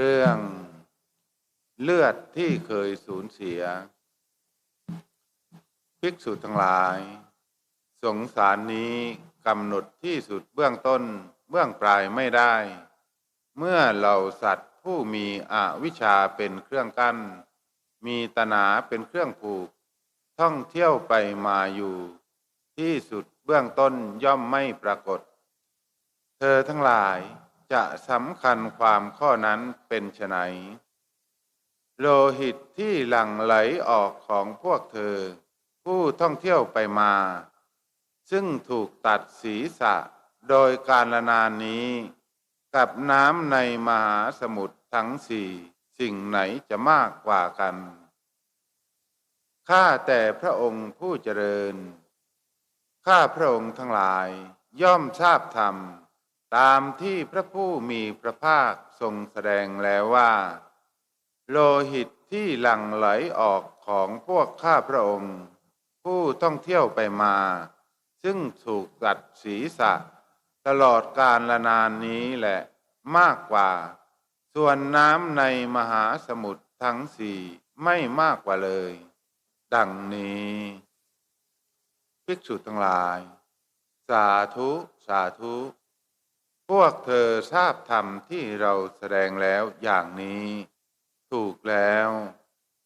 เรื่องเลือดที่เคยสูญเสีย ภิกษุทั้งหลาย สงสารนี้กำหนดที่สุดเบื้องต้นเบื้องปลายไม่ได้ เมื่อเหล่าสัตว์ผู้มีอวิชชาเป็นเครื่องกั้น มีตนาเป็นเครื่องผูก ท่องเที่ยวไปมาอยู่ ที่สุดเบื้องต้นย่อมไม่ปรากฏ เธอทั้งหลาย จะสำคัญความข้อนั้นเป็นไฉนโลหิตที่หลั่งไหลออกของพวกเธอ ผู้ท่องเที่ยวไปมา ซึ่งถูกตัดศีรษะโดยการละนานนี้ กับน้ำในมหาสมุทรทั้งสี่สิ่งไหนจะมากกว่ากันข้าแต่พระองค์ผู้เจริญ ข้าพระองค์ทั้งหลายย่อมทราบธรรม ตามที่พระผู้มีพระภาคทรงแสดงแล้วว่า โลหิตที่หลั่งไหลออกของพวกข้าพระองค์ ผู้ท่องเที่ยวไปมา ซึ่งถูกตัดศีรษะ ตลอดการละนานนี้แหละมากกว่า ส่วนน้ำในมหาสมุทรทั้งสี่ไม่มากกว่าเลย ดังนี้ภิกษุทั้งหลาย สาธุ สาธุ พวกเธอทราบธรรมที่เราแสดงแล้วอย่างนี้ ถูกแล้ว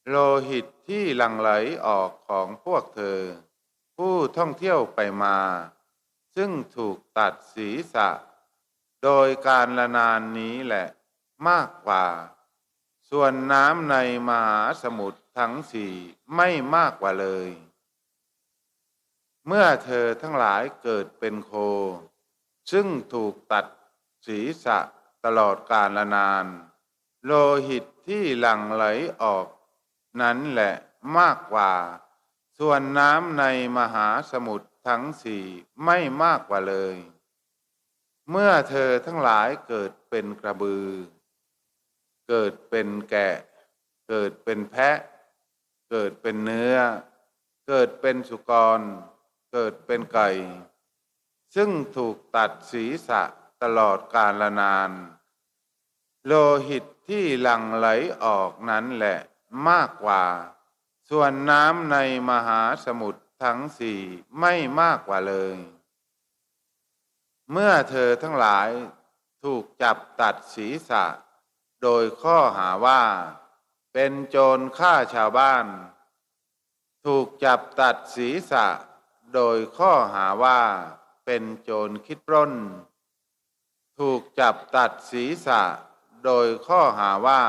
โลหิตที่หลั่งไหลออกของพวกเธอ ผู้ท่องเที่ยวไปมา ซึ่งถูกตัดศีรษะ โดยการละนานนี้แหละมากกว่า ส่วนน้ำในมหาสมุทรทั้งสี่ไม่มากกว่าเลย เมื่อเธอทั้งหลายเกิดเป็นโค ซึ่งถูกตัดศีรษะตลอดกาลนาน โลหิตที่หลั่งไหลออก นั้นแหละมากกว่า ส่วนน้ำในมหาสมุทรทั้งสี่ไม่มากกว่าเลย เมื่อเธอทั้งหลายเกิดเป็นกระบือ เกิดเป็นแกะ เกิดเป็นแพะ เกิดเป็นเนื้อ เกิดเป็นสุกร เกิดเป็นไก่ ซึ่งถูกตัดศีรษะตลอดกาลนาน โลหิตที่หลั่งไหลออกนั้นแหละมากกว่า ส่วนน้ำในมหาสมุทรทั้งสี่ไม่มากกว่าเลย เมื่อเธอทั้งหลายถูกจับตัดศีรษะ โดยข้อหาว่า เป็นโจรฆ่าชาวบ้าน ถูกจับตัดศีรษะ โดยข้อหาว่า เป็นโจรคิดปล้น ถูกจับตัดศีรษะโดยข้อหาว่า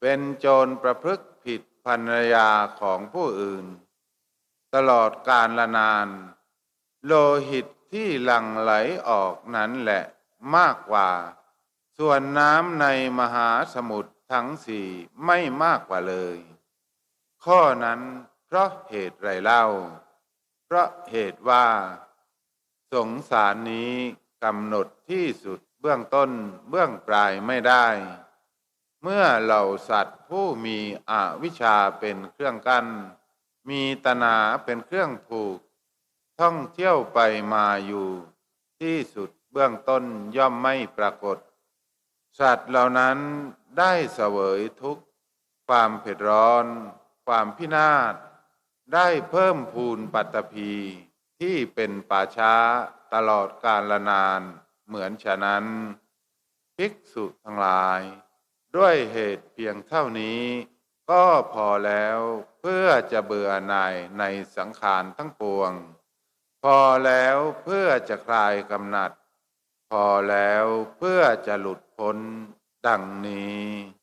เป็นโจรประพฤติผิดภรรยาของผู้อื่น ตลอดกาลละนาน โลหิตที่หลั่งไหลออกนั้นแหละมากกว่า ส่วนน้ำในมหาสมุทรทั้งสี่ไม่มากกว่าเลย ข้อนั้นเพราะเหตุไรเล่า เพราะเหตุว่า สงสารนี้กำหนดที่สุดเบื้องต้นเบื้องปลายไม่ได้ เมื่อเหล่าสัตว์ผู้มีอวิชชาเป็นเครื่องกั้นมีตนาเป็นเครื่องผูก ท่องเที่ยวไปมาอยู่ ที่สุดเบื้องต้นย่อมไม่ปรากฏ สัตว์เหล่านั้นได้เสวยทุกข์ ความเผ็ดร้อน ความพินาศได้เพิ่มพูนปัตตภี ที่เป็นป่าช้าตลอดกาลนานเหมือนฉะนั้น ภิกษุทั้งหลาย ด้วยเหตุเพียงเท่านี้ ก็พอแล้วเพื่อจะเบื่อหน่ายในสังขารทั้งปวง พอแล้วเพื่อจะคลายกำหนัด พอแล้วเพื่อจะหลุดพ้นดังนี้